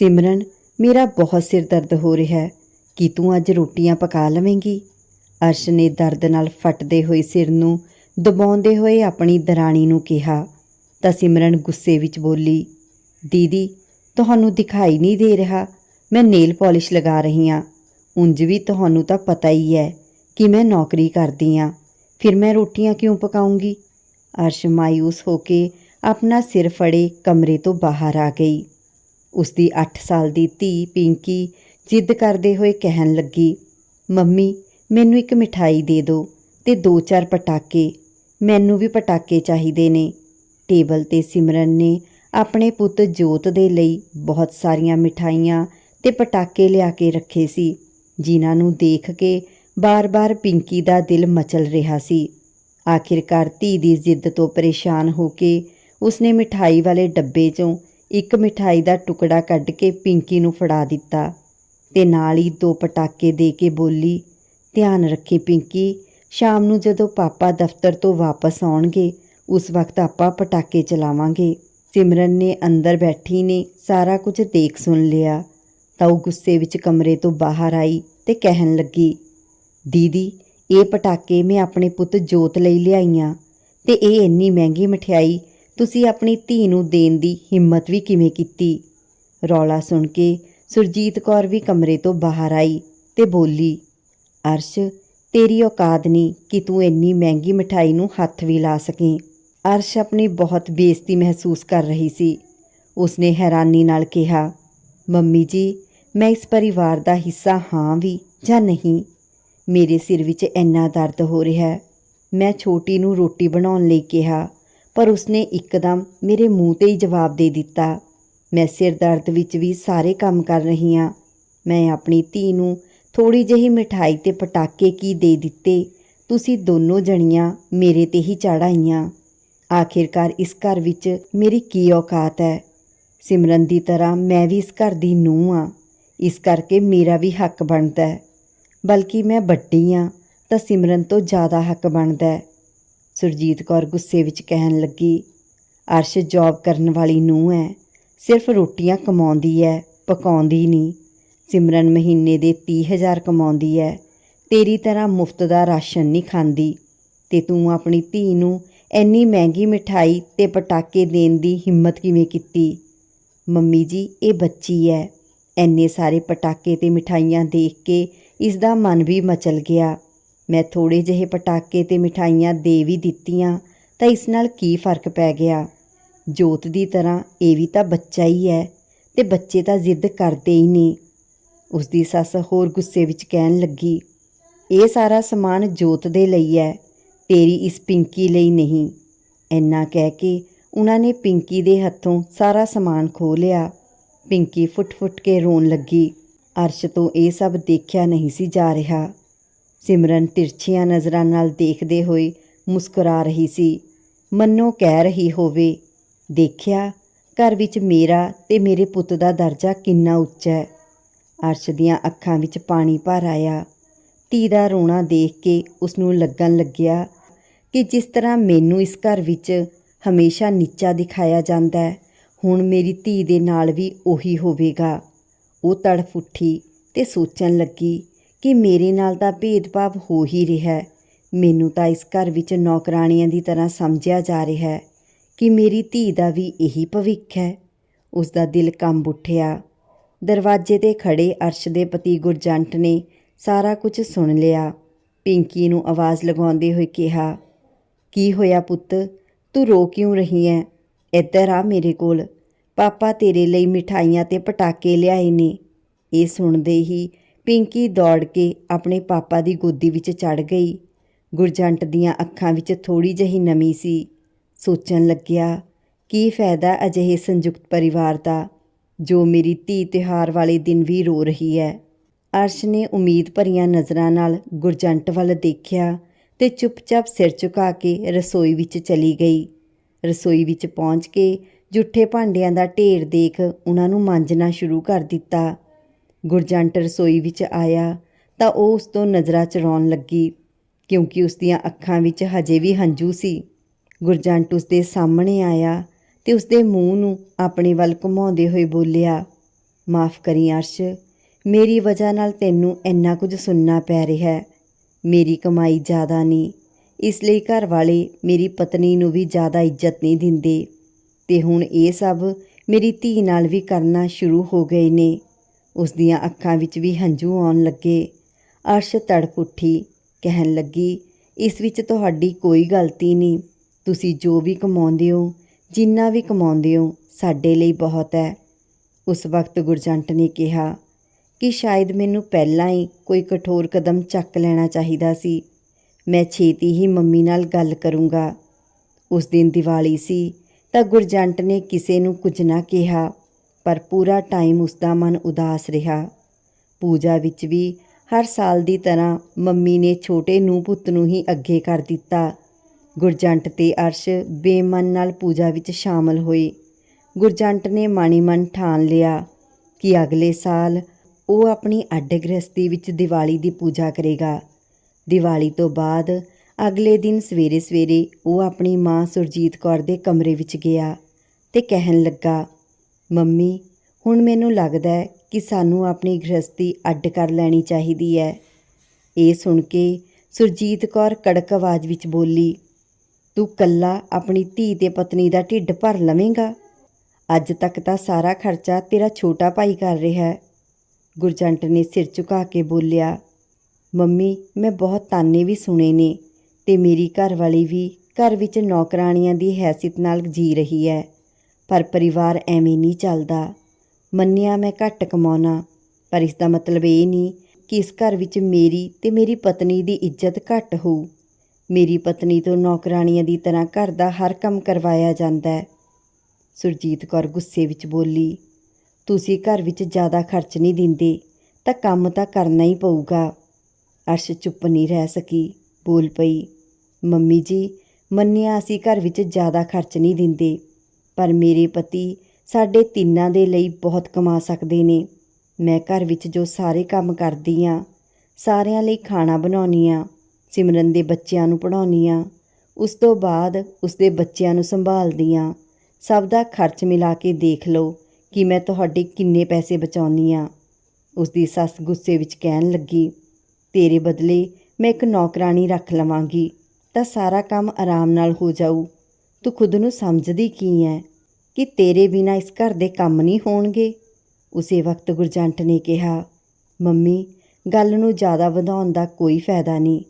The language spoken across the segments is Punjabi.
ਸਿਮਰਨ, ਮੇਰਾ ਬਹੁਤ ਸਿਰ ਦਰਦ ਹੋ ਰਿਹਾ ਹੈ। ਕੀ ਤੂੰ ਅੱਜ ਰੋਟੀਆਂ ਪਕਾ ਲਵੇਂਗੀ? ਅਰਸ਼ ਨੇ ਦਰਦ ਨਾਲ ਫਟਦੇ ਹੋਏ ਸਿਰ ਨੂੰ ਦਬਾਉਂਦੇ ਹੋਏ ਆਪਣੀ ਦਰਾਣੀ ਨੂੰ ਕਿਹਾ। ਤਾਂ ਸਿਮਰਨ ਗੁੱਸੇ ਵਿੱਚ ਬੋਲੀ, ਦੀਦੀ, ਤੁਹਾਨੂੰ ਦਿਖਾਈ ਨਹੀਂ ਦੇ ਰਿਹਾ। ਮੈਂ ਨੇਲ ਪਾਲਿਸ਼ ਲਗਾ ਰਹੀ ਹਾਂ। ਉਂਝ ਵੀ ਤੁਹਾਨੂੰ ਤਾਂ ਪਤਾ ਹੀ ਹੈ ਕਿ ਮੈਂ ਨੌਕਰੀ ਕਰਦੀ ਹਾਂ। ਫਿਰ ਮੈਂ ਰੋਟੀਆਂ ਕਿਉਂ ਪਕਾਉਂਗੀ? ਅਰਸ਼ ਮਾਇੂਸ ਹੋ ਕੇ ਆਪਣਾ ਸਿਰ ਫੜੇ ਕਮਰੇ ਤੋਂ ਬਾਹਰ ਆ ਗਈ। ਉਸ ਦੀ 8 ਸਾਲ ਦੀ ਧੀ ਪਿੰਕੀ ਜਿੱਦ ਕਰਦੇ ਹੋਏ ਕਹਿਣ ਲੱਗੀ, ਮੰਮੀ, ਮੈਨੂੰ ਇੱਕ ਮਿਠਾਈ ਦੇ ਦਿਓ ਤੇ ਦੋ ਚਾਰ ਪਟਾਕੇ। ਮੈਨੂੰ ਵੀ ਪਟਾਕੇ ਚਾਹੀਦੇ ਨੇ। ਟੇਬਲ ਤੇ ਸਿਮਰਨ ਨੇ ਆਪਣੇ ਪੁੱਤ ਜੋਤ ਦੇ ਲਈ ਬਹੁਤ ਸਾਰੀਆਂ ਮਿਠਾਈਆਂ ਤੇ ਪਟਾਕੇ ਲਿਆ ਕੇ ਰੱਖੇ ਸੀ, ਜਿਨ੍ਹਾਂ ਨੂੰ ਦੇਖ ਕੇ ਬਾਰ-ਬਾਰ ਪਿੰਕੀ ਦਾ ਦਿਲ ਮਚਲ ਰਿਹਾ ਸੀ। ਆਖਿਰਕਾਰ ਧੀ ਦੀ ਜ਼ਿੱਦ ਤੋਂ ਪਰੇਸ਼ਾਨ ਹੋ ਕੇ ਉਸਨੇ ਮਿਠਾਈ ਵਾਲੇ ਡੱਬੇ 'ਚੋਂ ਇੱਕ ਮਿਠਾਈ ਦਾ ਟੁਕੜਾ ਕੱਢ ਕੇ ਪਿੰਕੀ ਨੂੰ ਫੜਾ ਦਿੱਤਾ ਤੇ ਨਾਲ ਹੀ ਦੋ ਪਟਾਕੇ ਦੇ ਕੇ ਬੋਲੀ, ਧਿਆਨ ਰੱਖੀ ਪਿੰਕੀ, ਸ਼ਾਮ ਨੂੰ ਜਦੋਂ ਪਾਪਾ ਦਫ਼ਤਰ ਤੋਂ ਵਾਪਸ ਆਉਣਗੇ, ਉਸ ਵਕਤ ਆਪਾਂ ਪਟਾਕੇ ਚਲਾਵਾਂਗੇ। ਸਿਮਰਨ ਨੇ ਅੰਦਰ ਬੈਠੀ ਨੇ, ਸਾਰਾ ਕੁਝ ਦੇਖ ਸੁਣ ਲਿਆ। ਤਾਂ ਉਹ ਗੁੱਸੇ ਵਿੱਚ ਕਮਰੇ ਤੋਂ ਬਾਹਰ ਆਈ ਤੇ ਕਹਿਣ ਲੱਗੀ, ਦੀਦੀ, ਇਹ ਪਟਾਕੇ ਮੈਂ ਆਪਣੇ ਪੁੱਤ ਜੋਤ ਲਈ ਲਿਆਈਆਂ ਤੇ ਇਹ ਇੰਨੀ ਮਹਿੰਗੀ ਮਠਿਆਈ ਤੁਸੀਂ ਆਪਣੀ ਧੀ ਨੂੰ ਦੇਣ ਦੀ ਹਿੰਮਤ ਵੀ ਕਿਵੇਂ ਕੀਤੀ? ਰੌਲਾ ਸੁਣ ਕੇ ਸੁਰਜੀਤ ਕੌਰ ਵੀ ਕਮਰੇ ਤੋਂ ਬਾਹਰ ਆਈ ਤੇ ਬੋਲੀ, ਅਰਸ਼, ਤੇਰੀ ਔਕਾਤ ਨਹੀਂ ਕਿ ਤੂੰ ਇੰਨੀ ਮਹਿੰਗੀ ਮਠਾਈ ਨੂੰ ਹੱਥ ਵੀ ਲਾ ਸਕੇ। ਅਰਸ਼ ਆਪਣੀ ਬਹੁਤ ਬੇਇੱਜ਼ਤੀ ਮਹਿਸੂਸ ਕਰ ਰਹੀ ਸੀ। ਉਸਨੇ ਹੈਰਾਨੀ ਨਾਲ ਕਿਹਾ, ਮੰਮੀ ਜੀ, ਮੈਂ ਇਸ ਪਰਿਵਾਰ ਦਾ ਹਿੱਸਾ ਹਾਂ ਵੀ ਜਾਂ ਨਹੀਂ? ਮੇਰੇ ਸਿਰ ਵਿੱਚ ਇੰਨਾ ਦਰਦ ਹੋ ਰਿਹਾ ਹੈ। ਮੈਂ ਛੋਟੀ ਨੂੰ ਰੋਟੀ ਬਣਾਉਣ ਲਈ ਕਿਹਾ ਪਰ ਉਸਨੇ ਇੱਕਦਮ ਮੇਰੇ ਮੂੰਹ ਤੇ ਹੀ ਜਵਾਬ ਦੇ ਦਿੱਤਾ, ਮੈਂ ਸਿਰ ਦਰਦ ਵਿੱਚ ਵੀ ਸਾਰੇ ਕੰਮ ਕਰ ਰਹੀ ਹਾਂ ਮੈਂ ਆਪਣੀ ਧੀ ਨੂੰ ਥੋੜੀ ਜਿਹੀ ਮਿਠਾਈ ਤੇ ਪਟਾਕੇ ਕੀ ਦੇ ਦਿੱਤੇ? ਤੁਸੀਂ ਦੋਨੋਂ ਜਣੀਆਂ ਮੇਰੇ ਤੇ ਹੀ ਚੜਾਈਆਂ ਆਖਿਰਕਾਰ ਇਸ ਘਰ ਵਿੱਚ ਮੇਰੀ ਕੀ ਔਕਾਤ ਹੈ? ਸਿਮਰਨ ਦੀ ਤਰ੍ਹਾਂ ਮੈਂ ਵੀ ਇਸ ਘਰ ਦੀ ਨੂੰਹ ਆ। ਇਸ ਕਰਕੇ ਮੇਰਾ ਵੀ ਹੱਕ ਬਣਦਾ ਹੈ। ਬਲਕਿ ਮੈਂ ਵੱਡੀ ਆ, ਤਾਂ ਸਿਮਰਨ ਤੋਂ ਜ਼ਿਆਦਾ ਹੱਕ ਬਣਦਾ ਹੈ। ਸੁਰਜੀਤ ਕੌਰ ਗੁੱਸੇ ਵਿੱਚ ਕਹਿਣ ਲੱਗੀ, ਅਰਸ਼ ਜੌਬ ਕਰਨ ਵਾਲੀ ਨੂੰ ਹੈ ਸਿਰਫ ਰੋਟੀਆਂ ਕਮਾਉਂਦੀ ਹੈ ਪਕਾਉਂਦੀ ਨਹੀਂ ਸਿਮਰਨ ਮਹੀਨੇ ਦੇ 30000 ਕਮਾਉਂਦੀ ਹੈ ਤੇਰੀ ਤਰ੍ਹਾਂ ਮੁਫਤ ਦਾ ਰਾਸ਼ਨ ਨਹੀਂ ਖਾਂਦੀ। ਤੇ ਤੂੰ ਆਪਣੀ ਧੀ ਨੂੰ ਇੰਨੀ ਮਹਿੰਗੀ ਮਿਠਾਈ ਤੇ ਪਟਾਕੇ ਦੇਣ ਦੀ ਹਿੰਮਤ ਕਿਵੇਂ ਕੀਤੀ? ਮੰਮੀ ਜੀ, ਇਹ ਬੱਚੀ ਹੈ ਐਨੇ ਸਾਰੇ ਪਟਾਕੇ ਤੇ ਮਿਠਾਈਆਂ ਦੇਖ ਕੇ ਇਸ ਦਾ ਮਨ ਵੀ ਮਚਲ ਗਿਆ। ਮੈਂ ਥੋੜੇ ਜਿਹੇ ਪਟਾਕੇ ਤੇ ਮਿਠਾਈਆਂ ਦੇ ਵੀ ਦਿੱਤੀਆਂ ਤਾਂ ਇਸ ਨਾਲ ਕੀ ਫ਼ਰਕ ਪੈ ਗਿਆ? ਜੋਤ ਦੀ ਤਰ੍ਹਾਂ ਇਹ ਵੀ ਤਾਂ ਬੱਚਾ ਹੀ ਹੈ ਤੇ ਬੱਚੇ ਤਾਂ ਜ਼ਿੱਦ ਕਰਦੇ ਹੀ ਨੇ। ਉਸ ਦੀ ਸੱਸ ਹੋਰ ਗੁੱਸੇ ਵਿੱਚ ਕਹਿਣ ਲੱਗੀ, ਇਹ ਸਾਰਾ ਸਮਾਨ ਜੋਤ ਦੇ ਲਈ ਹੈ, ਤੇਰੀ ਇਸ ਪਿੰਕੀ ਲਈ ਨਹੀਂ। ਇੰਨਾ ਕਹਿ ਕੇ ਉਹਨਾਂ ਨੇ ਪਿੰਕੀ ਦੇ ਹੱਥੋਂ ਸਾਰਾ ਸਮਾਨ ਖੋਹ ਲਿਆ। ਪਿੰਕੀ ਫੁੱਟ-ਫੁੱਟ ਕੇ ਰੋਣ ਲੱਗੀ। ਅਰਸ਼ ਤੋਂ ਇਹ ਸਭ ਦੇਖਿਆ ਨਹੀਂ ਸੀ ਜਾ ਰਿਹਾ। ਸਿਮਰਨ ਤਿਰਛੀਆਂ ਨਜ਼ਰਾਂ ਨਾਲ ਦੇਖਦੇ ਹੋਏ ਮੁਸਕਰਾ ਰਹੀ ਸੀ। ਮੰਨੋ ਕਹਿ ਰਹੀ ਹੋਵੇ, ਦੇਖਿਆ, ਘਰ ਵਿੱਚ ਮੇਰਾ ਤੇ ਮੇਰੇ ਪੁੱਤ ਦਾ ਦਰਜਾ ਕਿੰਨਾ ਉੱਚਾ ਹੈ। ਅਰਸ਼ ਦੀਆਂ ਅੱਖਾਂ ਵਿੱਚ ਪਾਣੀ ਭਰ ਆਇਆ। ਧੀ ਦਾ ਰੋਣਾ ਦੇਖ ਕੇ ਉਸ ਨੂੰ ਲੱਗਣ ਲੱਗਿਆ ਕਿ ਜਿਸ ਤਰ੍ਹਾਂ ਮੈਨੂੰ ਇਸ ਘਰ ਵਿੱਚ ਹਮੇਸ਼ਾ ਨੀਚਾ ਦਿਖਾਇਆ ਜਾਂਦਾ ਹੈ, ਹੁਣ ਮੇਰੀ ਧੀ ਦੇ ਨਾਲ ਵੀ ਉਹੀ ਹੋਵੇਗਾ। ਉਹ ਤੜਫ ਉੱਠੀ ਤੇ ਸੋਚਣ ਲੱਗੀ ਕਿ ਮੇਰੇ ਨਾਲ ਤਾਂ ਭੇਦਭਾਵ ਹੋ ਹੀ ਰਿਹਾ ਮੈਨੂੰ ਤਾਂ ਇਸ ਘਰ ਵਿੱਚ ਨੌਕਰਾਣੀਆਂ ਦੀ ਤਰ੍ਹਾਂ ਸਮਝਿਆ ਜਾ ਰਿਹਾ ਹੈ ਕਿ ਮੇਰੀ ਧੀ ਦਾ ਵੀ ਇਹੀ ਭਵਿੱਖ ਹੈ। ਉਸ ਦਾ ਦਿਲ ਕੰਬ ਉੱਠਿਆ। ਦਰਵਾਜ਼ੇ ਤੇ ਖੜੇ ਅਰਸ਼ ਦੇ ਪਤੀ ਗੁਰਜੰਟ ਨੇ ਸਾਰਾ ਕੁਝ ਸੁਣ ਲਿਆ। ਪਿੰਕੀ ਨੂੰ ਆਵਾਜ਼ ਲਗਾਉਂਦੇ ਹੋਏ ਕਿਹਾ, ਕੀ ਹੋਇਆ ਪੁੱਤ? ਤੂੰ ਰੋ ਕਿਉਂ ਰਹੀ ਹੈ ਇੱਧਰ ਆ ਮੇਰੇ ਕੋਲ। ਪਾਪਾ ਤੇਰੇ ਲਈ ਮਿਠਾਈਆਂ ਤੇ ਪਟਾਕੇ ਲਿਆਏ ਨੇ। ਇਹ ਸੁਣਦੇ ਹੀ ਪਿੰਕੀ ਦੌੜ ਕੇ ਆਪਣੇ ਪਾਪਾ ਦੀ ਗੋਦੀ ਵਿੱਚ ਚੜ ਗਈ। ਗੁਰਜੰਟ ਦੀਆਂ ਅੱਖਾਂ ਵਿੱਚ ਥੋੜੀ ਜਿਹੀ ਨਮੀ ਸੀ। ਸੋਚਣ ਲੱਗਿਆ, ਕੀ ਫਾਇਦਾ ਅਜਿਹੇ ਸੰਯੁਕਤ ਪਰਿਵਾਰ ਦਾ, ਜੋ ਮੇਰੀ ਧੀ ਤਿਉਹਾਰ ਵਾਲੇ ਦਿਨ ਵੀ ਰੋ ਰਹੀ ਹੈ। ਅਰਸ਼ ਨੇ ਉਮੀਦ ਭਰੀਆਂ ਨਜ਼ਰਾਂ ਨਾਲ ਗੁਰਜੰਟ ਵੱਲ ਦੇਖਿਆ ਤੇ ਚੁੱਪਚਾਪ ਸਿਰ ਝੁਕਾ ਕੇ ਰਸੋਈ ਵਿੱਚ ਚਲੀ ਗਈ। ਰਸੋਈ ਵਿੱਚ ਪਹੁੰਚ ਕੇ ਜੁੱਠੇ ਭਾਂਡਿਆਂ ਦਾ ਢੇਰ ਦੇਖ ਉਹਨਾਂ ਨੂੰ ਮਾਂਜਣਾ ਸ਼ੁਰੂ ਕਰ ਦਿੱਤਾ। ਗੁਰਜੰਟ ਰਸੋਈ ਵਿੱਚ ਆਇਆ ਤਾਂ ਉਹ ਉਸ ਤੋਂ ਨਜ਼ਰਾਂ ਚੜਾਉਣ ਲੱਗੀ, ਕਿਉਂਕਿ ਉਸ ਦੀਆਂ ਅੱਖਾਂ ਵਿੱਚ ਹਜੇ ਵੀ ਹੰਝੂ ਸੀ। ਗੁਰਜੰਟ ਉਸ ਦੇ ਸਾਹਮਣੇ ਆਇਆ ਤੇ ਉਸ ਦੇ ਮੂੰਹ ਨੂੰ ਆਪਣੇ ਵੱਲ ਘੁਮਾਉਂਦੇ ਹੋਏ ਬੋਲਿਆ, ਮਾਫ ਕਰੀ ਅਰਸ਼, ਮੇਰੀ ਵਜ੍ਹਾ ਨਾਲ ਤੈਨੂੰ ਇੰਨਾ ਕੁਝ ਸੁਣਨਾ ਪੈ ਰਿਹਾ ਹੈ। ਮੇਰੀ ਕਮਾਈ ਜ਼ਿਆਦਾ ਨਹੀਂ, ਇਸ ਲਈ ਘਰ ਵਾਲੇ ਮੇਰੀ ਪਤਨੀ ਨੂੰ ਵੀ ਜ਼ਿਆਦਾ ਇੱਜ਼ਤ ਨਹੀਂ ਦਿੰਦੇ। ਤੇ ਹੁਣ ਇਹ ਸਭ ਮੇਰੀ ਧੀ ਨਾਲ ਵੀ ਕਰਨਾ ਸ਼ੁਰੂ ਹੋ ਗਏ ਨੇ। ਉਸ ਦੀਆਂ ਅੱਖਾਂ ਵਿੱਚ ਵੀ ਹੰਝੂ ਆਉਣ ਲੱਗੇ। ਅਰਸ਼ ਤੜਪ ਉੱਠੀ ਕਹਿਣ ਲੱਗੀ, ਇਸ ਵਿੱਚ ਤੁਹਾਡੀ ਕੋਈ ਗਲਤੀ ਨਹੀਂ। ਤੁਸੀਂ ਜੋ ਵੀ ਕਮਾਉਂਦੇ ਹੋ, ਜਿੰਨਾ ਵੀ ਕਮਾਉਂਦੇ ਹੋ, ਸਾਡੇ ਲਈ ਬਹੁਤ ਹੈ। ਉਸ ਵਕਤ ਗੁਰਜੰਟ ਨੇ ਕਿਹਾ ਕਿ ਸ਼ਾਇਦ ਮੈਨੂੰ ਪਹਿਲਾਂ ਹੀ ਕੋਈ ਕਠੋਰ ਕਦਮ ਚੱਕ ਲੈਣਾ ਚਾਹੀਦਾ ਸੀ। ਮੈਂ ਛੇਤੀ ਹੀ ਮੰਮੀ ਨਾਲ ਗੱਲ ਕਰੂੰਗਾ। ਉਸ ਦਿਨ ਦੀਵਾਲੀ ਸੀ ਤਾਂ ਗੁਰਜੰਟ ਨੇ ਕਿਸੇ ਨੂੰ ਕੁਝ ਨਾ ਕਿਹਾ। ਪਰ ਪੂਰਾ ਟਾਈਮ ਉਸ ਦਾ ਮਨ ਉਦਾਸ ਰਿਹਾ। ਪੂਜਾ ਵਿੱਚ ਵੀ ਹਰ ਸਾਲ ਦੀ ਤਰ੍ਹਾਂ ਮੰਮੀ ਨੇ ਛੋਟੇ ਨੂੰ ਪੁੱਤ ਨੂੰ ਹੀ ਅੱਗੇ ਕਰ ਦਿੱਤਾ। ਗੁਰਜੰਟ ਤੇ ਅਰਸ਼ ਬੇਮਨ ਨਾਲ ਪੂਜਾ ਵਿੱਚ ਸ਼ਾਮਲ ਹੋਏ। ਗੁਰਜੰਟ ਨੇ ਮਾਣੀ ਮਨ ਠਾਣ ਲਿਆ ਕਿ ਅਗਲੇ ਸਾਲ ਉਹ ਆਪਣੀ ਅੱਡ ਗ੍ਰਸਤੀ ਵਿੱਚ ਦੀਵਾਲੀ ਦੀ ਪੂਜਾ ਕਰੇਗਾ। ਦੀਵਾਲੀ ਤੋਂ ਬਾਅਦ ਅਗਲੇ ਦਿਨ ਸਵੇਰੇ ਸਵੇਰੇ ਉਹ ਆਪਣੀ ਮਾਂ ਸੁਰਜੀਤ ਕੌਰ ਦੇ ਕਮਰੇ ਵਿੱਚ ਗਿਆ ਤੇ ਕਹਿਣ ਲੱਗਾ ਮੰਮੀ, ਹੁਣ ਮੈਨੂੰ ਲੱਗਦਾ ਹੈ ਕਿ ਸਾਨੂੰ ਆਪਣੀ ਗ੍ਰਸਤੀ ਅੱਡ ਕਰ ਲੈਣੀ ਚਾਹੀਦੀ ਹੈ। ਇਹ ਸੁਣ ਕੇ ਸੁਰਜੀਤ ਕੌਰ ਕੜਕ ਆਵਾਜ਼ ਵਿੱਚ ਬੋਲੀ, ਤੂੰ ਕੱਲਾ ਆਪਣੀ ਧੀ ਤੇ ਪਤਨੀ ਦਾ ਢਿੱਡ ਭਰ ਲਵੇਂਗਾ? ਅੱਜ ਤੱਕ ਤਾਂ ਸਾਰਾ ਖਰਚਾ ਤੇਰਾ ਛੋਟਾ ਭਾਈ ਕਰ ਰਿਹਾ ਹੈ। ਗੁਰਜੰਟ ਨੇ ਸਿਰ ਝੁਕਾ ਕੇ ਬੋਲਿਆ, ਮੰਮੀ, ਮੈਂ ਬਹੁਤ ਤਾਨੇ ਵੀ ਸੁਣੇ ਨੇ ਤੇ ਮੇਰੀ ਘਰਵਾਲੀ ਵੀ ਘਰ ਵਿੱਚ ਨੌਕਰਾਣੀਆਂ ਦੀ ਹੈਸੀਅਤ ਨਾਲ ਜੀ ਰਹੀ ਹੈ। ਪਰ ਪਰਿਵਾਰ ਐਵੇਂ ਨਹੀਂ ਚੱਲਦਾ। ਮੰਨਿਆ ਮੈਂ ਘੱਟ ਕਮਾਉਣਾ, ਪਰ ਇਸ ਦਾ ਮਤਲਬ ਇਹ ਨਹੀਂ ਕਿ ਇਸ ਘਰ ਵਿੱਚ ਮੇਰੀ ਤੇ ਮੇਰੀ ਪਤਨੀ ਦੀ ਇੱਜ਼ਤ ਘੱਟ ਹੋਊ। ਮੇਰੀ ਪਤਨੀ ਤੋਂ ਨੌਕਰਾਣੀਆਂ ਦੀ ਤਰ੍ਹਾਂ ਘਰ ਦਾ ਹਰ ਕੰਮ ਕਰਵਾਇਆ ਜਾਂਦਾ ਹੈ। ਸੁਰਜੀਤ ਕੌਰ ਗੁੱਸੇ ਵਿੱਚ ਬੋਲੀ, ਤੁਸੀਂ ਘਰ ਵਿੱਚ ਜ਼ਿਆਦਾ ਖਰਚ ਨਹੀਂ ਦਿੰਦੇ, ਤਾਂ ਕੰਮ ਤਾਂ ਕਰਨਾ ਹੀ ਪਊਗਾ। ਅਰਸ਼ ਚੁੱਪ ਨਹੀਂ ਰਹਿ ਸਕੀ, ਬੋਲ ਪਈ, ਮੰਮੀ ਜੀ, ਮੰਨਿਆ ਅਸੀਂ ਘਰ ਵਿੱਚ ਜ਼ਿਆਦਾ ਖਰਚ ਨਹੀਂ ਦਿੰਦੇ ਪਰ ਮੇਰੇ ਪਤੀ ਸਾਡੇ ਤਿੰਨਾਂ ਦੇ ਲਈ ਬਹੁਤ ਕਮਾ ਸਕਦੇ ਨੇ। ਮੈਂ ਘਰ ਵਿੱਚ ਜੋ ਸਾਰੇ ਕੰਮ ਕਰਦੀ ਆ, ਸਾਰਿਆਂ ਲਈ ਖਾਣਾ ਬਣਾਉਣੀ ਆ, ਸਿਮਰਨ ਦੇ ਬੱਚਿਆਂ ਨੂੰ ਪੜ੍ਹਾਉਣੀ ਆ, ਉਸ ਤੋਂ ਬਾਅਦ ਉਸਦੇ ਬੱਚਿਆਂ ਨੂੰ ਸੰਭਾਲਦੀ ਆ। ਸਭ ਦਾ ਖਰਚ ਮਿਲਾ ਕੇ ਦੇਖ ਲਓ ਕਿ ਮੈਂ ਤੁਹਾਡੇ ਕਿੰਨੇ ਪੈਸੇ ਬਚਾਉਣੀ ਆ। ਉਸਦੀ ਸੱਸ ਗੁੱਸੇ ਵਿੱਚ ਕਹਿਣ ਲੱਗੀ, ਤੇਰੇ ਬਦਲੇ ਮੈਂ ਇੱਕ ਨੌਕਰਾਨੀ ਰੱਖ ਲਵਾਂਗੀ, ਤਾਂ ਸਾਰਾ ਕੰਮ ਆਰਾਮ ਨਾਲ ਹੋ ਜਾਊ। ਤੂੰ ਖੁਦ ਨੂੰ ਸਮਝਦੀ ਕੀ ਹੈ ਕਿ ਤੇਰੇ ਬਿਨਾ ਇਸ ਘਰ ਦੇ ਕੰਮ ਨਹੀਂ ਹੋਣਗੇ। ਉਸੇ ਵਕਤ ਗੁਰਜੰਟ ਨੇ ਕਿਹਾ, ਮੰਮੀ, ਗੱਲ ਨੂੰ ਜ਼ਿਆਦਾ ਵਧਾਉਣ ਦਾ ਕੋਈ ਫਾਇਦਾ ਨਹੀਂ।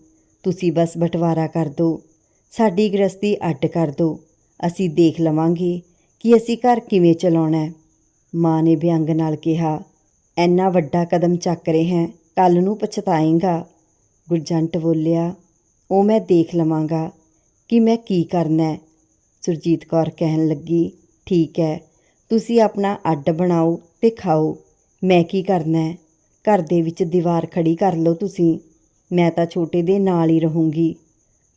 ਤੁਸੀਂ ਬਸ ਬਟਵਾਰਾ ਕਰ ਦਿਓ। ਸਾਡੀ ਗ੍ਰਸਤੀ ਅੱਡ ਕਰ ਦਿਓ। ਅਸੀਂ ਦੇਖ ਲਵਾਂਗੇ ਕਿ ਅਸੀਂ ਘਰ ਕਿਵੇਂ ਚਲਾਉਣਾ ਹੈ। ਮਾਂ ਨੇ ਵਿਅੰਗ ਨਾਲ ਕਿਹਾ ਐਨਾ ਵੱਡਾ ਕਦਮ ਚੱਕ ਰਹੇ ਹੈ, ਕੱਲ ਨੂੰ ਪਛਤਾਏਗਾ। ਗੁਰਜੰਟ ਬੋਲਿਆ, ਉਹ ਮੈਂ ਦੇਖ ਲਵਾਂਗਾ ਕਿ ਮੈਂ ਕੀ ਕਰਨਾ ਹੈ। ਸੁਰਜੀਤ ਕੌਰ ਕਹਿਣ ਲੱਗੀ ਠੀਕ ਹੈ। ਤੁਸੀਂ ਆਪਣਾ ਅੱਡ ਬਣਾਓ ਤੇ ਖਾਓ। ਮੈਂ ਕੀ ਕਰਨਾ ਹੈ? ਘਰ ਦੇ ਵਿੱਚ ਦੀਵਾਰ ਖੜੀ ਕਰ ਲਓ ਤੁਸੀਂ। ਮੈਂ ਤਾਂ ਛੋਟੇ ਦੇ ਨਾਲ ਹੀ ਰਹੂੰਗੀ।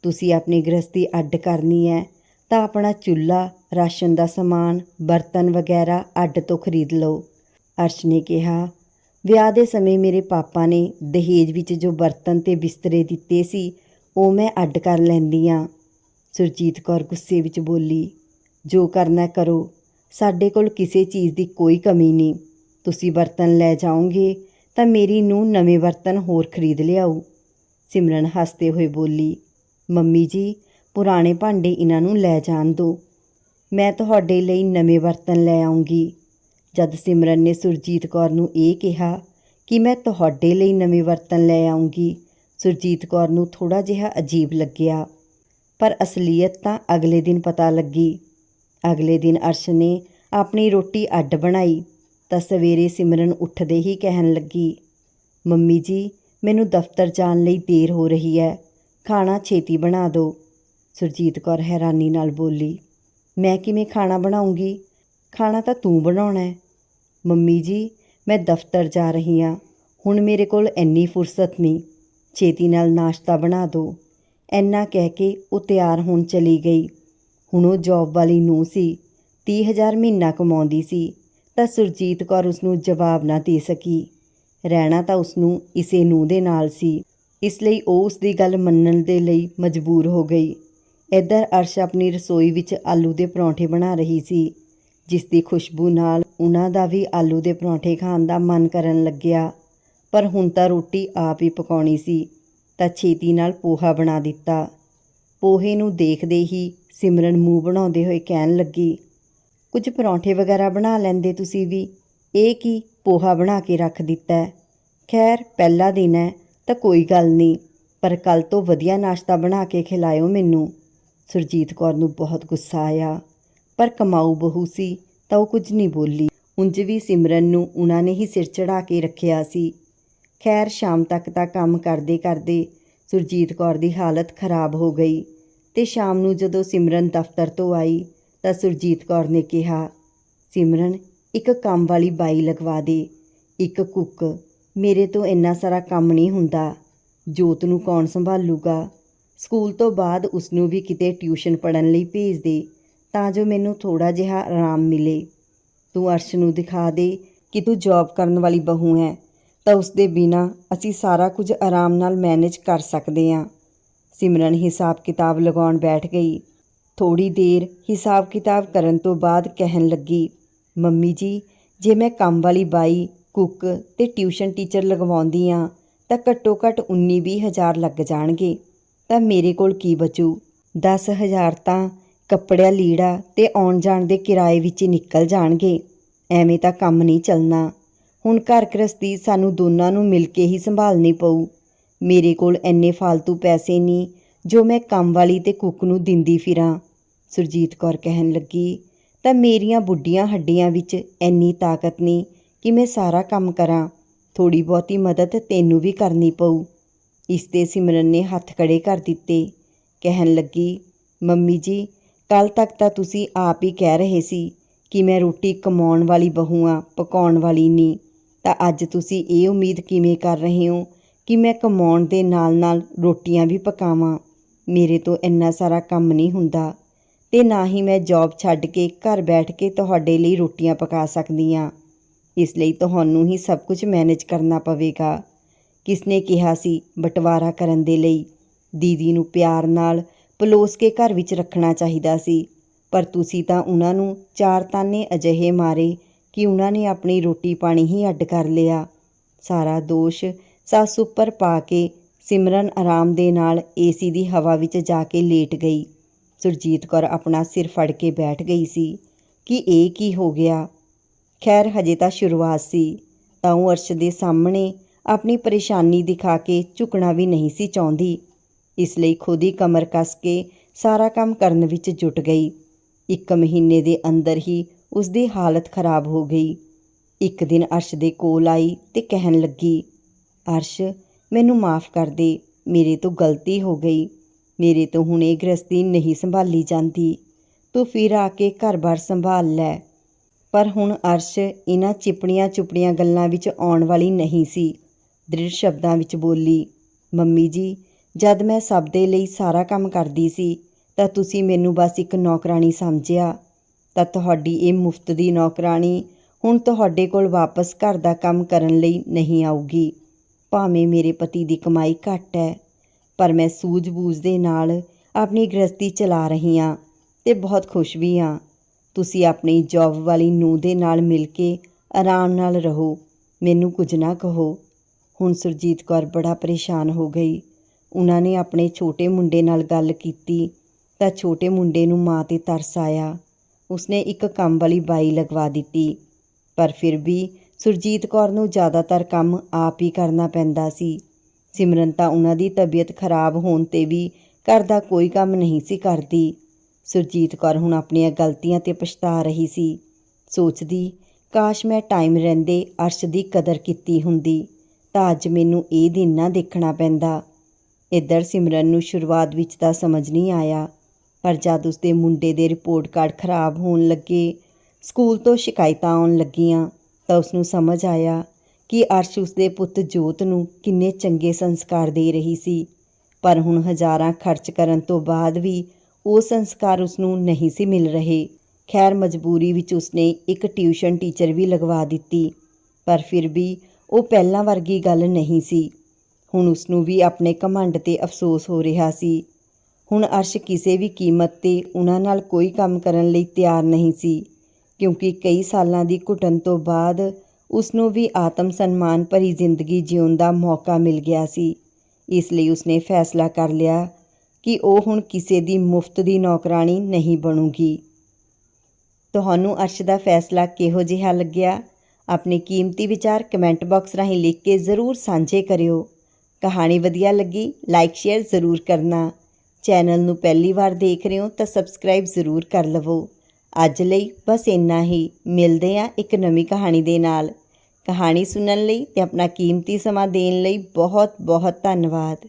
ਤੁਸੀਂ ਆਪਣੀ ਗ੍ਰਸਤੀ ਅੱਡ ਕਰਨੀ ਹੈ ਤਾਂ ਆਪਣਾ ਚੁੱਲ੍ਹਾ, ਰਾਸ਼ਨ ਦਾ ਸਮਾਨ, ਬਰਤਨ ਵਗੈਰਾ ਅੱਡ ਤੋਂ ਖਰੀਦ ਲਓ। ਅਰਸ਼ ਨੇ ਕਿਹਾ, ਵਿਆਹ ਦੇ ਸਮੇਂ ਮੇਰੇ ਪਾਪਾ ਨੇ ਦਹੇਜ ਵਿੱਚ ਜੋ ਬਰਤਨ ਤੇ ਬਿਸਤਰੇ ਦਿੱਤੇ ਸੀ, ਉਹ ਮੈਂ ਅੱਡ ਕਰ ਲੈਂਦੀ ਆ ਸੁਰਜੀਤ ਕੌਰ ਗੁੱਸੇ ਵਿੱਚ ਬੋਲੀ ਜੋ ਕਰਨਾ ਕਰੋ। ਸਾਡੇ ਕੋਲ ਕਿਸੇ ਚੀਜ਼ ਦੀ ਕੋਈ ਕਮੀ ਨਹੀਂ। ਤੁਸੀਂ ਬਰਤਨ ਲੈ ਜਾਓਗੇ ਤਾਂ ਮੇਰੀ ਨੂੰ ਨਵੇਂ ਬਰਤਨ ਹੋਰ ਖਰੀਦ ਲਿਆਓ ਸਿਮਰਨ ਹੱਸਦੇ ਹੋਏ ਬੋਲੀ, ਮੰਮੀ ਜੀ, ਪੁਰਾਣੇ ਭਾਂਡੇ ਇਹਨਾਂ ਨੂੰ ਲੈ ਜਾਣ ਦਿਓ ਮੈਂ ਤੁਹਾਡੇ ਲਈ ਨਵੇਂ ਬਰਤਨ ਲੈ ਆਉਂਗੀ ਜਦ ਸਿਮਰਨ ਨੇ ਸੁਰਜੀਤ ਕੌਰ ਨੂੰ ਇਹ ਕਿਹਾ ਕਿ ਮੈਂ ਤੁਹਾਡੇ ਲਈ ਨਵੇਂ ਬਰਤਨ ਲੈ ਆਉਂਗੀ ਸੁਰਜੀਤ ਕੌਰ ਨੂੰ ਥੋੜਾ ਜਿਹਾ ਅਜੀਬ ਲੱਗਿਆ। ਪਰ ਅਸਲੀਅਤ ਤਾਂ ਅਗਲੇ ਦਿਨ ਪਤਾ ਲੱਗੀ ਅਗਲੇ ਦਿਨ ਅਰਸ਼ ਨੇ ਆਪਣੀ ਰੋਟੀ ਅੱਡ ਬਣਾਈ ਤਾਂ ਸਵੇਰੇ ਸਿਮਰਨ ਉੱਠਦੇ ਹੀ ਕਹਿਣ ਲੱਗੀ, ਮੰਮੀ ਜੀ, ਮੈਨੂੰ ਦਫ਼ਤਰ ਜਾਣ ਲਈ ਦੇਰ ਹੋ ਰਹੀ ਹੈ। ਖਾਣਾ ਛੇਤੀ ਬਣਾ ਦਿਓ। ਸੁਰਜੀਤ ਕੌਰ ਹੈਰਾਨੀ ਨਾਲ ਬੋਲੀ, ਮੈਂ ਕਿਵੇਂ ਖਾਣਾ ਬਣਾਉਂਗੀ? ਖਾਣਾ ਤਾਂ ਤੂੰ ਬਣਾਉਣਾ ਹੈ। ਮੰਮੀ ਜੀ, ਮੈਂ ਦਫ਼ਤਰ ਜਾ ਰਹੀ ਹਾਂ। ਹੁਣ ਮੇਰੇ ਕੋਲ ਇੰਨੀ ਫੁਰਸਤ ਨਹੀਂ। ਛੇਤੀ ਨਾਲ ਨਾਸ਼ਤਾ ਬਣਾ ਦਿਓ। ਐਨਾ ਕਹਿ ਕੇ ਉਹ ਤਿਆਰ ਹੋਣ ਚਲੀ ਗਈ। ਹੁਣ ਉਹ ਜੌਬ ਵਾਲੀ ਨੂੰ ਸੀ 30000 ਮਹੀਨਾ ਕਮਾਉਂਦੀ ਸੀ, ਤਾਂ ਸੁਰਜੀਤ ਕੌਰ ਉਸ ਨੂੰ ਜਵਾਬ ਨਾ ਦੇ ਸਕੀ। ਰਹਿਣਾ ਤਾਂ ਉਸ ਨੂੰ ਇਸੇ ਨੂੰ ਦੇ ਨਾਲ ਸੀ। ਇਸ ਲਈ ਉਹ ਉਸ ਦੀ ਗੱਲ ਮੰਨਣ ਦੇ ਲਈ ਮਜਬੂਰ ਹੋ ਗਈ। ਇੱਧਰ ਅਰਸ਼ ਆਪਣੀ ਰਸੋਈ ਵਿੱਚ ਆਲੂ ਦੇ ਪਰੌਂਠੇ ਬਣਾ ਰਹੀ ਸੀ ਜਿਸ ਦੀ ਖੁਸ਼ਬੂ ਨਾਲ ਉਹਨਾਂ ਦਾ ਵੀ ਆਲੂ ਦੇ ਪਰੌਂਠੇ ਖਾਣ ਦਾ ਮਨ ਕਰਨ ਲੱਗਿਆ। ਪਰ ਹੁਣ ਤਾਂ ਰੋਟੀ ਆਪ ਹੀ ਪਕਾਉਣੀ ਸੀ, ਤਾਂ ਛੇਤੀ ਨਾਲ ਪੋਹਾ ਬਣਾ ਦਿੱਤਾ। ਪੋਹੇ ਨੂੰ ਦੇਖਦੇ ਹੀ ਸਿਮਰਨ ਮੂੰਹ ਬਣਾਉਂਦੇ ਹੋਏ ਕਹਿਣ ਲੱਗੀ, ਕੁਝ ਪਰੌਂਠੇ ਵਗੈਰਾ ਬਣਾ ਲੈਂਦੇ ਤੁਸੀਂ ਵੀ? ਇਹ ਕੀ ਪੋਹਾ ਬਣਾ ਕੇ ਰੱਖ ਦਿੱਤਾ ਖੈਰ, ਪਹਿਲਾ ਦਿਨ ਹੈ, ਤਾਂ ਕੋਈ ਗੱਲ ਨਹੀਂ, ਪਰ ਕੱਲ ਤੋਂ ਵਧੀਆ ਨਾਸ਼ਤਾ ਬਣਾ ਕੇ ਖਿਲਾਇਓ ਮੈਨੂੰ। ਸੁਰਜੀਤ ਕੌਰ ਨੂੰ ਬਹੁਤ ਗੁੱਸਾ ਆਇਆ, ਪਰ ਕਮਾਊ ਬਹੂ ਸੀ, ਤਾਂ ਉਹ ਕੁਝ ਨਹੀਂ ਬੋਲੀ। ਉਂਝ ਵੀ ਸਿਮਰਨ ਨੂੰ ਉਹਨਾਂ ਨੇ ਹੀ ਸਿਰ ਚੜਾ ਕੇ ਰੱਖਿਆ ਸੀ। ਖੈਰ, ਸ਼ਾਮ ਤੱਕ ਤਾਂ ਕੰਮ ਕਰਦੇ ਕਰਦੇ ਸੁਰਜੀਤ ਕੌਰ ਦੀ ਹਾਲਤ ਖਰਾਬ ਹੋ ਗਈ। ਤੇ ਸ਼ਾਮ ਨੂੰ ਜਦੋਂ ਸਿਮਰਨ ਦਫ਼ਤਰ ਤੋਂ ਆਈ ਤਾਂ ਸੁਰਜੀਤ ਕੌਰ ਨੇ ਕਿਹਾ, ਸਿਮਰਨ, ਇੱਕ ਕੰਮ ਵਾਲੀ ਬਾਈ ਲਗਵਾ ਦੇ। ਇੱਕ ਕੁੱਕ, ਮੇਰੇ ਤੋਂ ਇੰਨਾ ਸਾਰਾ ਕੰਮ ਨਹੀਂ ਹੁੰਦਾ। ਜੋਤ ਨੂੰ ਕੌਣ ਸੰਭਾਲੂਗਾ? ਸਕੂਲ ਤੋਂ ਬਾਅਦ ਉਸ ਨੂੰ ਵੀ ਕਿਤੇ ਟਿਊਸ਼ਨ ਪੜਨ ਲਈ ਭੇਜ ਦੇ, ਤਾਂ ਜੋ ਮੈਨੂੰ ਥੋੜਾ ਜਿਹਾ ਆਰਾਮ ਮਿਲੇ। ਤੂੰ ਅਰਸ਼ ਨੂੰ ਦਿਖਾ ਦੇ ਕਿ ਤੂੰ ਜੌਬ ਕਰਨ ਵਾਲੀ ਬਹੂ ਹੈ, ਤਾਂ ਉਸ ਦੇ ਬਿਨਾ ਅਸੀਂ ਸਾਰਾ ਕੁਝ ਆਰਾਮ ਨਾਲ ਮੈਨੇਜ ਕਰ ਸਕਦੇ ਹਾਂ ਸਿਮਰਨ ਹਿਸਾਬ ਕਿਤਾਬ ਲਗਾਉਣ ਬੈਠ ਗਈ। ਥੋੜੀ ਦੇਰ ਹਿਸਾਬ ਕਿਤਾਬ ਕਰਨ ਤੋਂ ਬਾਅਦ ਕਹਿਣ ਲੱਗੀ, ਮੰਮੀ ਜੀ, ਜੇ ਮੈਂ ਕੰਮ ਵਾਲੀ ਬਾਈ, ਕੁੱਕ ਤੇ ਟਿਊਸ਼ਨ ਟੀਚਰ ਲਗਵਾਉਂਦੀ ਆ, ਤਾਂ ਘੱਟੋ ਘੱਟ 19 ਹਜ਼ਾਰ ਲੱਗ ਜਾਣਗੇ। ਤਾਂ ਮੇਰੇ ਕੋਲ ਕੀ ਬਚੂ? 10000 ਤਾਂ ਕੱਪੜਿਆਂ ਲੀੜਾ ਤੇ ਆਉਣ ਜਾਣ ਦੇ ਕਿਰਾਏ ਵਿੱਚ ਹੀ ਨਿਕਲ ਜਾਣਗੇ। ਐਵੇਂ ਤਾਂ ਕੰਮ ਨਹੀਂ ਚੱਲਣਾ। ਹੁਣ ਘਰ ਗ੍ਰਸਤੀ ਸਾਨੂੰ ਦੋਨਾਂ ਨੂੰ ਮਿਲ ਕੇ ਹੀ ਸੰਭਾਲਣੀ ਪਊ। ਮੇਰੇ ਕੋਲ ਐਨੇ ਫालतू ਪੈਸੇ ਨਹੀਂ ਜੋ ਮੈਂ ਕੰਮ ਵਾਲੀ ਤੇ ਕੁੱਕ ਨੂੰ ਦਿੰਦੀ ਫਿਰਾਂ। ਸੁਰਜੀਤ ਕੌਰ ਕਹਿਣ ਲੱਗੀ, ਤਾਂ ਮੇਰੀਆਂ ਬੁੱਢੀਆਂ ਹੱਡੀਆਂ ਵਿੱਚ ਐਨੀ ਤਾਕਤ ਨਹੀਂ ਕਿ ਮੈਂ ਸਾਰਾ ਕੰਮ ਕਰਾਂ। ਥੋੜੀ ਬਹੁਤੀ ਮਦਦ ਤੈਨੂੰ ਵੀ ਕਰਨੀ ਪਊ। ਇਸ ਤੇ ਸਿਮਰਨ ਨੇ ਹੱਥ ਖੜੇ ਕਰ ਦਿੱਤੇ। ਕਹਿਣ ਲੱਗੀ, ਮੰਮੀ ਜੀ ਕੱਲ ਤੱਕ ਤਾਂ ਤੁਸੀਂ ਆਪ ਹੀ ਕਹਿ ਰਹੇ ਸੀ ਕਿ ਮੈਂ ਰੋਟੀ ਕਮਾਉਣ ਵਾਲੀ ਬਹੂ ਹਾਂ, ਪਕਾਉਣ ਵਾਲੀ ਨਹੀਂ ਤਾਂ ਅੱਜ ਤੁਸੀਂ ਇਹ ਉਮੀਦ ਕਿਵੇਂ ਕਰ ਰਹੇ ਹੋ ਕਿ ਮੈਂ ਕਮਾਉਣ ਦੇ ਨਾਲ-ਨਾਲ ਰੋਟੀਆਂ ਵੀ ਪਕਾਵਾਂ। ਮੇਰੇ ਤੋਂ ਇੰਨਾ ਸਾਰਾ ਕੰਮ ਨਹੀਂ ਹੁੰਦਾ ਤੇ ਨਾ ਹੀ ਮੈਂ ਜੌਬ ਛੱਡ ਕੇ ਘਰ ਬੈਠ ਕੇ ਤੁਹਾਡੇ ਲਈ ਰੋਟੀਆਂ ਪਕਾ ਸਕਦੀ ਹਾਂ। ਇਸ ਲਈ ਤੁਹਾਨੂੰ ਹੀ ਸਭ ਕੁਝ ਮੈਨੇਜ ਕਰਨਾ ਪਵੇਗਾ। ਕਿਸਨੇ ਕਿਹਾ ਸੀ ਬਟਵਾਰਾ ਕਰਨ ਦੇ ਲਈ? ਦੀਦੀ ਨੂੰ ਪਿਆਰ ਨਾਲ ਪਲੋਸ ਕੇ ਘਰ ਵਿੱਚ ਰੱਖਣਾ ਚਾਹੀਦਾ ਸੀ। ਪਰ ਤੁਸੀਂ ਤਾਂ ਉਹਨਾਂ ਨੂੰ ਚਾਰ ਤਾਨੇ ਅਜਿਹੇ ਮਾਰੇ ਕਿ ਉਹਨਾਂ ਨੇ ਆਪਣੀ ਰੋਟੀ ਪਾਣੀ ਹੀ ਅੱਡ ਕਰ ਲਿਆ। ਸਾਰਾ ਦੋਸ਼ ਸੱਸ ਉੱਪਰ ਪਾ ਕੇ ਸਿਮਰਨ ਆਰਾਮ ਦੇ ਨਾਲ ਏਸੀ ਦੀ ਹਵਾ ਵਿੱਚ ਜਾ ਕੇ ਲੇਟ ਗਈ। ਸੁਰਜੀਤ ਕੌਰ ਆਪਣਾ ਸਿਰ ਫੜ ਕੇ ਬੈਠ ਗਈ ਸੀ ਕਿ ਇਹ ਕੀ ਹੋ ਗਿਆ? ਖੈਰ, ਹਜੇ ਤਾਂ ਸ਼ੁਰੂਆਤ ਸੀ। ਤਾਂ ਉਹ ਅਰਸ਼ ਦੇ ਸਾਹਮਣੇ ਆਪਣੀ ਪਰੇਸ਼ਾਨੀ ਦਿਖਾ ਕੇ ਝੁਕਣਾ ਵੀ ਨਹੀਂ ਸੀ ਚਾਹੁੰਦੀ। ਇਸ ਲਈ ਖੁਦ ਹੀ ਕਮਰ ਕੱਸ ਕੇ ਸਾਰਾ ਕੰਮ ਕਰਨ ਵਿੱਚ ਜੁਟ ਗਈ। ਇੱਕ ਮਹੀਨੇ ਦੇ ਅੰਦਰ ਹੀ ਉਸ ਦੀ ਹਾਲਤ ਖਰਾਬ ਹੋ ਗਈ। ਇੱਕ ਦਿਨ ਅਰਸ਼ ਦੇ ਕੋਲ ਆਈ ਤੇ ਕਹਿਣ ਲੱਗੀ ਅਰਸ਼, ਮੈਨੂੰ ਮਾਫ ਕਰ ਦੇ, ਮੇਰੇ ਤੋਂ ਗਲਤੀ ਹੋ ਗਈ। ਮੇਰੇ ਤੋਂ ਹੁਣ ਇਹ ਗ੍ਰਸਤੀ ਨਹੀਂ ਸੰਭਾਲੀ ਜਾਂਦੀ। ਤੂੰ ਫਿਰ ਆ ਕੇ ਘਰ-ਬਾਰ ਸੰਭਾਲ ਲੈ। ਪਰ ਹੁਣ ਅਰਸ਼ ਇਹਨਾਂ ਚਿਪੜੀਆਂ ਚੁਪੜੀਆਂ ਗੱਲਾਂ ਵਿੱਚ ਆਉਣ ਵਾਲੀ ਨਹੀਂ ਸੀ। ਦ੍ਰਿੜ ਸ਼ਬਦਾਂ ਵਿੱਚ ਬੋਲੀ, ਮੰਮੀ ਜੀ, ਜਦ ਮੈਂ ਸਭ ਦੇ ਲਈ ਸਾਰਾ ਕੰਮ ਕਰਦੀ ਸੀ, ਤਾਂ ਤੁਸੀਂ ਮੈਨੂੰ ਬਸ ਇੱਕ ਨੌਕਰਾਨੀ ਸਮਝਿਆ। ਤਾਂ ਤੁਹਾਡੀ ਇਹ ਮੁਫਤ ਦੀ ਨੌਕਰਾਨੀ ਹੁਣ ਤੁਹਾਡੇ ਕੋਲ ਵਾਪਸ ਘਰ ਦਾ ਕੰਮ ਕਰਨ ਲਈ ਨਹੀਂ ਆਊਗੀ। ਭਾਵੇਂ ਮੇਰੇ ਪਤੀ ਦੀ ਕਮਾਈ ਘੱਟ ਹੈ, ਪਰ ਮੈਂ ਸੂਝ-ਬੂਝ ਦੇ ਨਾਲ ਆਪਣੀ ਗ੍ਰਸਤੀ ਚਲਾ ਰਹੀ ਹਾਂ ਤੇ ਬਹੁਤ ਖੁਸ਼ ਵੀ ਹਾਂ। ਤੁਸੀਂ ਆਪਣੀ ਜੌਬ ਵਾਲੀ ਨੂੰ ਦੇ ਨਾਲ ਮਿਲ ਕੇ ਆਰਾਮ ਨਾਲ ਰਹੋ, ਮੈਨੂੰ ਕੁਝ ਨਾ ਕਹੋ। ਹੁਣ ਸੁਰਜੀਤ ਕੌਰ ਬੜਾ ਪਰੇਸ਼ਾਨ ਹੋ ਗਈ। ਉਹਨਾਂ ਨੇ ਆਪਣੇ ਛੋਟੇ ਮੁੰਡੇ ਨਾਲ ਗੱਲ ਕੀਤੀ, ਤਾਂ ਛੋਟੇ ਮੁੰਡੇ ਨੂੰ ਮਾਂ ਤੇ ਤਰਸ ਆਇਆ। ਉਸਨੇ ਇੱਕ ਕੰਮ ਵਾਲੀ ਬਾਈ ਲਗਵਾ ਦਿੱਤੀ, ਪਰ ਫਿਰ ਵੀ ਸੁਰਜੀਤ ਕੌਰ ਨੂੰ ਜ਼ਿਆਦਾਤਰ ਕੰਮ ਆਪ ਹੀ ਕਰਨਾ ਪੈਂਦਾ ਸੀ। ਸਿਮਰਨ ਤਾਂ ਉਹਨਾਂ ਦੀ ਤਬੀਅਤ ਖਰਾਬ ਹੋਣ ਤੇ ਵੀ ਘਰ ਦਾ ਕੋਈ ਕੰਮ ਨਹੀਂ ਸੀ ਕਰਦੀ। ਸੁਰਜੀਤ ਕੌਰ ਹੁਣ ਆਪਣੀਆਂ ਗਲਤੀਆਂ ਤੇ ਪਛਤਾ ਰਹੀ ਸੀ। ਸੋਚਦੀ, ਕਾਸ਼ ਮੈਂ ਟਾਈਮ ਰਹਿੰਦੇ ਅਰਸ਼ ਦੀ ਕਦਰ ਕੀਤੀ ਹੁੰਦੀ, ਤਾਂ ਅੱਜ ਮੈਨੂੰ ਇਹ ਦਿਨ ਨਾ ਦੇਖਣਾ ਪੈਂਦਾ। ਇੱਧਰ ਸਿਮਰਨ ਨੂੰ ਸ਼ੁਰੂਆਤ ਵਿੱਚ ਤਾਂ ਸਮਝ ਨਹੀਂ ਆਇਆ, ਪਰ ਜਦ ਉਸਦੇ ਮੁੰਡੇ ਦੇ ਰਿਪੋਰਟ ਕਾਰਡ ਖਰਾਬ ਹੋਣ ਲੱਗੇ, ਸਕੂਲ ਤੋਂ ਸ਼ਿਕਾਇਤਾਂ ਆਉਣ ਲੱਗੀਆਂ ਤਾਂ ਉਸ ਨੂੰ ਸਮਝ ਆਇਆ ਕਿ ਅਰਸ਼ ਉਸਦੇ ਪੁੱਤ ਜੋਤ ਨੂੰ ਕਿੰਨੇ ਚੰਗੇ ਸੰਸਕਾਰ ਦੇ ਰਹੀ ਸੀ। ਪਰ ਹੁਣ ਹਜ਼ਾਰਾਂ ਖਰਚ ਕਰਨ ਤੋਂ ਬਾਅਦ ਵੀ ਉਹ ਸੰਸਕਾਰ ਉਸ ਨੂੰ ਨਹੀਂ ਸੀ ਮਿਲ ਰਹੇ। ਖੈਰ ਮਜਬੂਰੀ ਵਿੱਚ ਉਸਨੇ ਇੱਕ ਟਿਊਸ਼ਨ ਟੀਚਰ ਵੀ ਲਗਵਾ ਦਿੱਤੀ। ਪਰ ਫਿਰ ਵੀ ਉਹ ਪਹਿਲਾਂ ਵਰਗੀ ਗੱਲ ਨਹੀਂ ਸੀ। ਹੁਣ ਉਸ ਨੂੰ ਵੀ ਆਪਣੇ ਘਮੰਡ ਤੇ ਅਫਸੋਸ ਹੋ ਰਿਹਾ ਸੀ। ਹੁਣ ਅਰਸ਼ ਕਿਸੇ ਵੀ ਕੀਮਤ ਤੇ ਉਹਨਾਂ ਨਾਲ ਕੋਈ ਕੰਮ ਕਰਨ ਲਈ ਤਿਆਰ ਨਹੀਂ ਸੀ। ਕਿਉਂਕਿ ਕਈ ਸਾਲਾਂ ਦੀ ਘੁਟਨ ਤੋਂ ਬਾਅਦ ਉਸ ਨੂੰ ਵੀ ਆਤਮ ਸਨਮਾਨ ਭਰੀ ਜ਼ਿੰਦਗੀ ਜਿਉਣ ਦਾ ਮੌਕਾ ਮਿਲ ਗਿਆ ਸੀ। ਇਸ ਲਈ ਉਸਨੇ ਫੈਸਲਾ ਕਰ ਲਿਆ ਕਿ ਉਹ ਹੁਣ ਕਿਸੇ ਦੀ ਮੁਫਤ ਦੀ ਨੌਕਰਾਨੀ ਨਹੀਂ ਬਣੂਗੀ। ਤੁਹਾਨੂੰ ਅਰਸ਼ ਦਾ ਫੈਸਲਾ ਕਿਹੋ ਜਿਹਾ ਲੱਗਿਆ? ਆਪਣੇ ਕੀਮਤੀ ਵਿਚਾਰ ਕਮੈਂਟ ਬਾਕਸ ਰਾਹੀਂ ਲਿਖ ਕੇ ਜ਼ਰੂਰ ਸਾਂਝੇ ਕਰਿਓ। ਕਹਾਣੀ ਵਧੀਆ ਲੱਗੀ, ਲਾਈਕ, ਸ਼ੇਅਰ ਜ਼ਰੂਰ ਕਰਨਾ। ਚੈਨਲ ਨੂੰ ਪਹਿਲੀ ਵਾਰ ਦੇਖ ਰਹੇ ਹੋ ਤਾਂ ਸਬਸਕ੍ਰਾਈਬ ਜ਼ਰੂਰ ਕਰ ਲਵੋ। ਅੱਜ ਲਈ ਬਸ ਇੰਨਾ ਹੀ। ਮਿਲਦੇ ਹਾਂ ਇੱਕ ਨਵੀਂ ਕਹਾਣੀ ਦੇ ਨਾਲ। ਕਹਾਣੀ ਸੁਣਨ ਲਈ ਤੇ ਆਪਣਾ ਕੀਮਤੀ ਸਮਾਂ ਦੇਣ ਲਈ ਬਹੁਤ ਬਹੁਤ ਧੰਨਵਾਦ।